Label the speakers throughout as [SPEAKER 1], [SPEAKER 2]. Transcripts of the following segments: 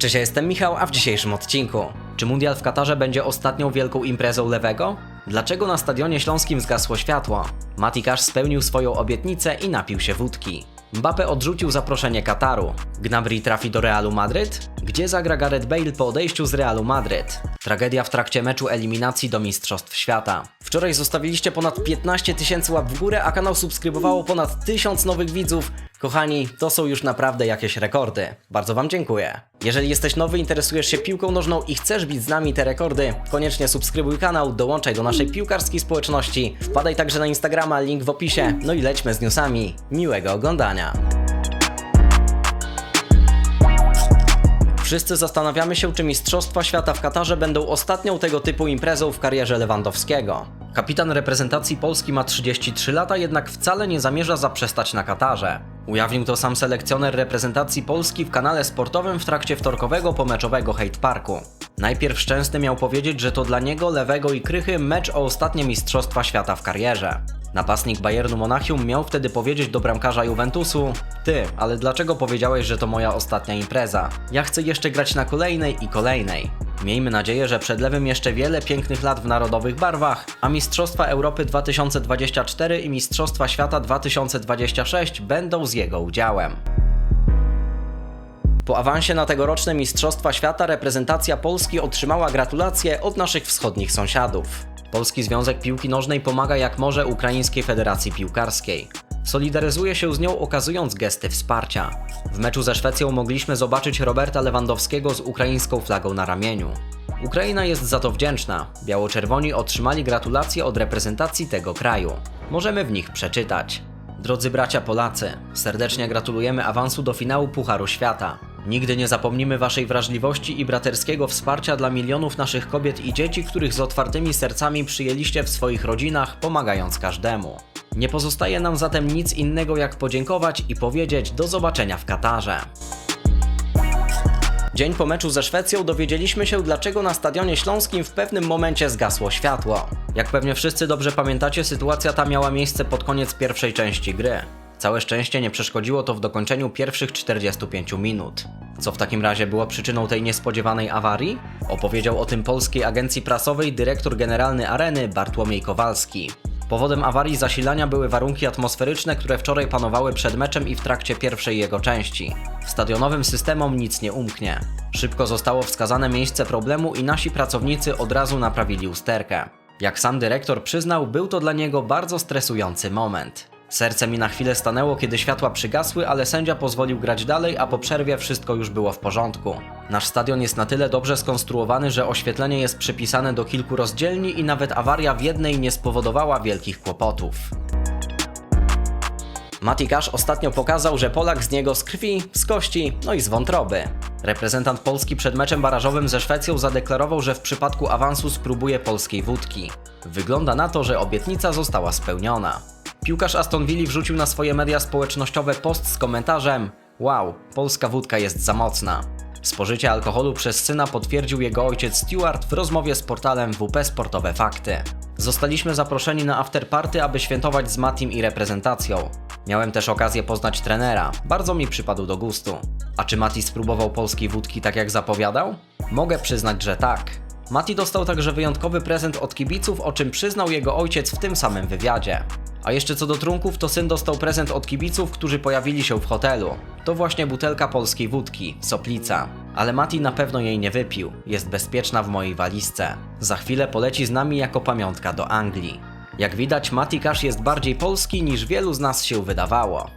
[SPEAKER 1] Cześć, ja jestem Michał, a w dzisiejszym odcinku. Czy Mundial w Katarze będzie ostatnią wielką imprezą lewego? Dlaczego na Stadionie Śląskim zgasło światło? Mati Cash spełnił swoją obietnicę i napił się wódki. Mbappe odrzucił zaproszenie Kataru. Gnabry trafi do Realu Madryt? Gdzie zagra Gareth Bale po odejściu z Realu Madryt? Tragedia w trakcie meczu eliminacji do Mistrzostw Świata. Wczoraj zostawiliście ponad 15 tysięcy łap w górę, a kanał subskrybowało ponad 1000 nowych widzów. Kochani, to są już naprawdę jakieś rekordy. Bardzo Wam dziękuję. Jeżeli jesteś nowy, interesujesz się piłką nożną i chcesz bić z nami te rekordy, koniecznie subskrybuj kanał, dołączaj do naszej piłkarskiej społeczności, wpadaj także na Instagrama, link w opisie, no i lećmy z newsami. Miłego oglądania. Wszyscy zastanawiamy się, czy Mistrzostwa Świata w Katarze będą ostatnią tego typu imprezą w karierze Lewandowskiego. Kapitan reprezentacji Polski ma 33 lata, jednak wcale nie zamierza zaprzestać na Katarze. Ujawnił to sam selekcjoner reprezentacji Polski w kanale sportowym w trakcie wtorkowego pomeczowego Hate Parku. Najpierw Szczęsny miał powiedzieć, że to dla niego, Lewego i Krychy mecz o ostatnie Mistrzostwa Świata w karierze. Napastnik Bayernu Monachium miał wtedy powiedzieć do bramkarza Juventusu Ty, ale dlaczego powiedziałeś, że to moja ostatnia impreza? Ja chcę jeszcze grać na kolejnej i kolejnej. Miejmy nadzieję, że przed Lewym jeszcze wiele pięknych lat w narodowych barwach, a Mistrzostwa Europy 2024 i Mistrzostwa Świata 2026 będą z jego udziałem. Po awansie na tegoroczne Mistrzostwa Świata reprezentacja Polski otrzymała gratulacje od naszych wschodnich sąsiadów. Polski Związek Piłki Nożnej pomaga jak może Ukraińskiej Federacji Piłkarskiej. Solidaryzuje się z nią okazując gesty wsparcia. W meczu ze Szwecją mogliśmy zobaczyć Roberta Lewandowskiego z ukraińską flagą na ramieniu. Ukraina jest za to wdzięczna. Biało-czerwoni otrzymali gratulacje od reprezentacji tego kraju. Możemy w nich przeczytać. Drodzy bracia Polacy, serdecznie gratulujemy awansu do finału Pucharu Świata. Nigdy nie zapomnimy Waszej wrażliwości i braterskiego wsparcia dla milionów naszych kobiet i dzieci, których z otwartymi sercami przyjęliście w swoich rodzinach, pomagając każdemu. Nie pozostaje nam zatem nic innego jak podziękować i powiedzieć do zobaczenia w Katarze. Dzień po meczu ze Szwecją dowiedzieliśmy się, dlaczego na Stadionie Śląskim w pewnym momencie zgasło światło. Jak pewnie wszyscy dobrze pamiętacie, sytuacja ta miała miejsce pod koniec pierwszej części gry. Całe szczęście nie przeszkodziło to w dokończeniu pierwszych 45 minut. Co w takim razie było przyczyną tej niespodziewanej awarii? Opowiedział o tym polskiej agencji prasowej dyrektor generalny areny Bartłomiej Kowalski. Powodem awarii zasilania były warunki atmosferyczne, które wczoraj panowały przed meczem i w trakcie pierwszej jego części. Stadionowym systemom nic nie umknie. Szybko zostało wskazane miejsce problemu i nasi pracownicy od razu naprawili usterkę. Jak sam dyrektor przyznał, był to dla niego bardzo stresujący moment. Serce mi na chwilę stanęło, kiedy światła przygasły, ale sędzia pozwolił grać dalej, a po przerwie wszystko już było w porządku. Nasz stadion jest na tyle dobrze skonstruowany, że oświetlenie jest przypisane do kilku rozdzielni i nawet awaria w jednej nie spowodowała wielkich kłopotów. Mati Cash ostatnio pokazał, że Polak z niego z krwi, z kości, no i z wątroby. Reprezentant Polski przed meczem barażowym ze Szwecją zadeklarował, że w przypadku awansu spróbuje polskiej wódki. Wygląda na to, że obietnica została spełniona. Piłkarz Aston Villa wrzucił na swoje media społecznościowe post z komentarzem Wow, polska wódka jest za mocna. Spożycie alkoholu przez syna potwierdził jego ojciec Stuart w rozmowie z portalem WP Sportowe Fakty. Zostaliśmy zaproszeni na afterparty, aby świętować z Matim i reprezentacją. Miałem też okazję poznać trenera, bardzo mi przypadł do gustu. A czy Mati spróbował polskiej wódki tak jak zapowiadał? Mogę przyznać, że tak. Mati dostał także wyjątkowy prezent od kibiców, o czym przyznał jego ojciec w tym samym wywiadzie. A jeszcze co do trunków, to syn dostał prezent od kibiców, którzy pojawili się w hotelu. To właśnie butelka polskiej wódki, Soplica. Ale Mati na pewno jej nie wypił, jest bezpieczna w mojej walizce. Za chwilę poleci z nami jako pamiątka do Anglii. Jak widać, Mati Cash jest bardziej polski niż wielu z nas się wydawało.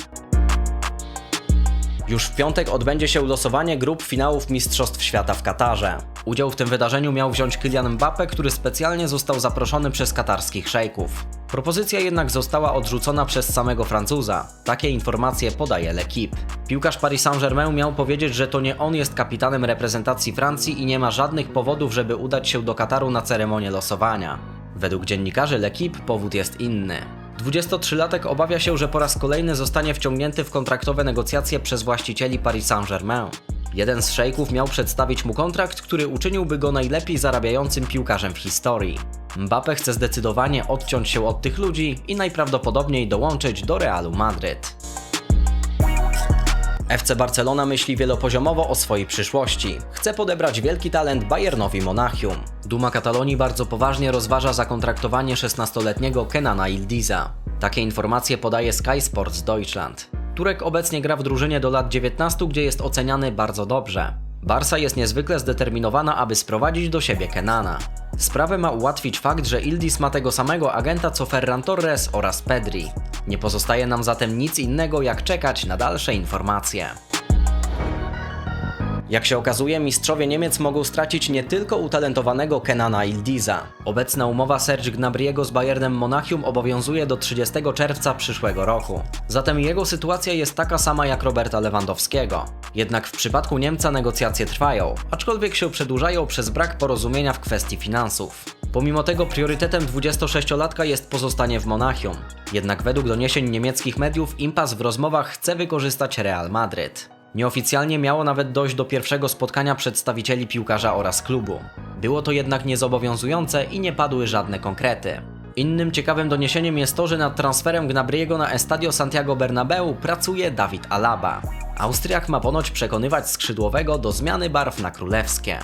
[SPEAKER 1] Już w piątek odbędzie się losowanie grup finałów Mistrzostw Świata w Katarze. Udział w tym wydarzeniu miał wziąć Kylian Mbappe, który specjalnie został zaproszony przez katarskich szejków. Propozycja jednak została odrzucona przez samego Francuza. Takie informacje podaje L'Equipe. Piłkarz Paris Saint-Germain miał powiedzieć, że to nie on jest kapitanem reprezentacji Francji i nie ma żadnych powodów, żeby udać się do Kataru na ceremonię losowania. Według dziennikarzy L'Equipe powód jest inny. 23-latek obawia się, że po raz kolejny zostanie wciągnięty w kontraktowe negocjacje przez właścicieli Paris Saint-Germain. Jeden z szejków miał przedstawić mu kontrakt, który uczyniłby go najlepiej zarabiającym piłkarzem w historii. Mbappe chce zdecydowanie odciąć się od tych ludzi i najprawdopodobniej dołączyć do Realu Madryt. FC Barcelona myśli wielopoziomowo o swojej przyszłości. Chce podebrać wielki talent Bayernowi Monachium. Duma Katalonii bardzo poważnie rozważa zakontraktowanie 16-letniego Kenana Ildiza. Takie informacje podaje Sky Sports Deutschland. Turek obecnie gra w drużynie do lat 19, gdzie jest oceniany bardzo dobrze. Barsa jest niezwykle zdeterminowana, aby sprowadzić do siebie Kenana. Sprawę ma ułatwić fakt, że Ildis ma tego samego agenta co Ferran Torres oraz Pedri. Nie pozostaje nam zatem nic innego jak czekać na dalsze informacje. Jak się okazuje, mistrzowie Niemiec mogą stracić nie tylko utalentowanego Kenana Ildiza. Obecna umowa Serge Gnabriego z Bayernem Monachium obowiązuje do 30 czerwca przyszłego roku. Zatem jego sytuacja jest taka sama jak Roberta Lewandowskiego. Jednak w przypadku Niemca negocjacje trwają, aczkolwiek się przedłużają przez brak porozumienia w kwestii finansów. Pomimo tego priorytetem 26-latka jest pozostanie w Monachium. Jednak według doniesień niemieckich mediów impas w rozmowach chce wykorzystać Real Madryt. Nieoficjalnie miało nawet dojść do pierwszego spotkania przedstawicieli piłkarza oraz klubu. Było to jednak niezobowiązujące i nie padły żadne konkrety. Innym ciekawym doniesieniem jest to, że nad transferem Gnabriego na Estadio Santiago Bernabeu pracuje Dawid Alaba. Austriak ma ponoć przekonywać skrzydłowego do zmiany barw na królewskie.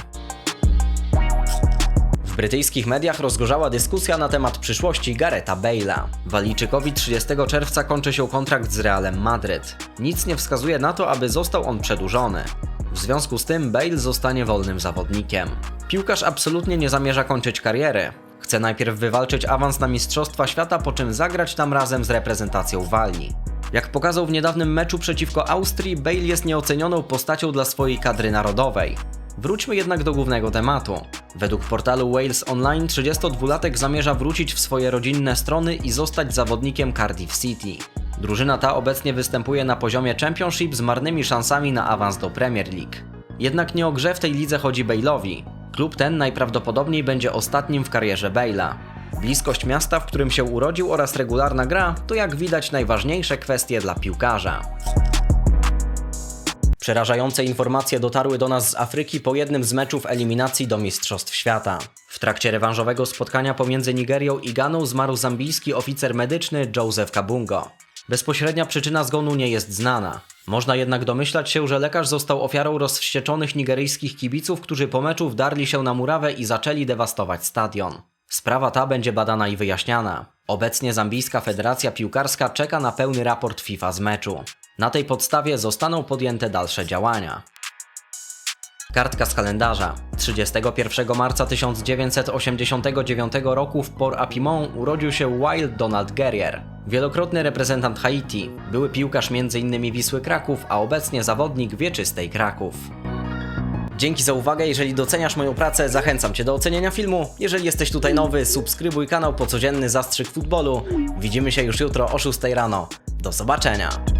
[SPEAKER 1] Brytyjskich mediach rozgorzała dyskusja na temat przyszłości Gareta Bale'a. Walijczykowi 30 czerwca kończy się kontrakt z Realem Madryt. Nic nie wskazuje na to, aby został on przedłużony. W związku z tym Bale zostanie wolnym zawodnikiem. Piłkarz absolutnie nie zamierza kończyć kariery. Chce najpierw wywalczyć awans na Mistrzostwa Świata, po czym zagrać tam razem z reprezentacją Walii. Jak pokazał w niedawnym meczu przeciwko Austrii, Bale jest nieocenioną postacią dla swojej kadry narodowej. Wróćmy jednak do głównego tematu. Według portalu Wales Online 32-latek zamierza wrócić w swoje rodzinne strony i zostać zawodnikiem Cardiff City. Drużyna ta obecnie występuje na poziomie Championship z marnymi szansami na awans do Premier League. Jednak nie o grze w tej lidze chodzi Bale'owi. Klub ten najprawdopodobniej będzie ostatnim w karierze Bale'a. Bliskość miasta, w którym się urodził oraz regularna gra to jak widać najważniejsze kwestie dla piłkarza. Przerażające informacje dotarły do nas z Afryki po jednym z meczów eliminacji do Mistrzostw Świata. W trakcie rewanżowego spotkania pomiędzy Nigerią i Ganą zmarł zambijski oficer medyczny Joseph Kabungo. Bezpośrednia przyczyna zgonu nie jest znana. Można jednak domyślać się, że lekarz został ofiarą rozwścieczonych nigeryjskich kibiców, którzy po meczu wdarli się na murawę i zaczęli dewastować stadion. Sprawa ta będzie badana i wyjaśniana. Obecnie Zambijska Federacja Piłkarska czeka na pełny raport FIFA z meczu. Na tej podstawie zostaną podjęte dalsze działania. Kartka z kalendarza. 31 marca 1989 roku w Port Apimont urodził się Wild Donald Guerrier. Wielokrotny reprezentant Haiti, były piłkarz m.in. Wisły Kraków, a obecnie zawodnik wieczystej Kraków. Dzięki za uwagę, jeżeli doceniasz moją pracę, zachęcam Cię do oceniania filmu. Jeżeli jesteś tutaj nowy, subskrybuj kanał po codzienny zastrzyk futbolu. Widzimy się już jutro o 6 rano. Do zobaczenia!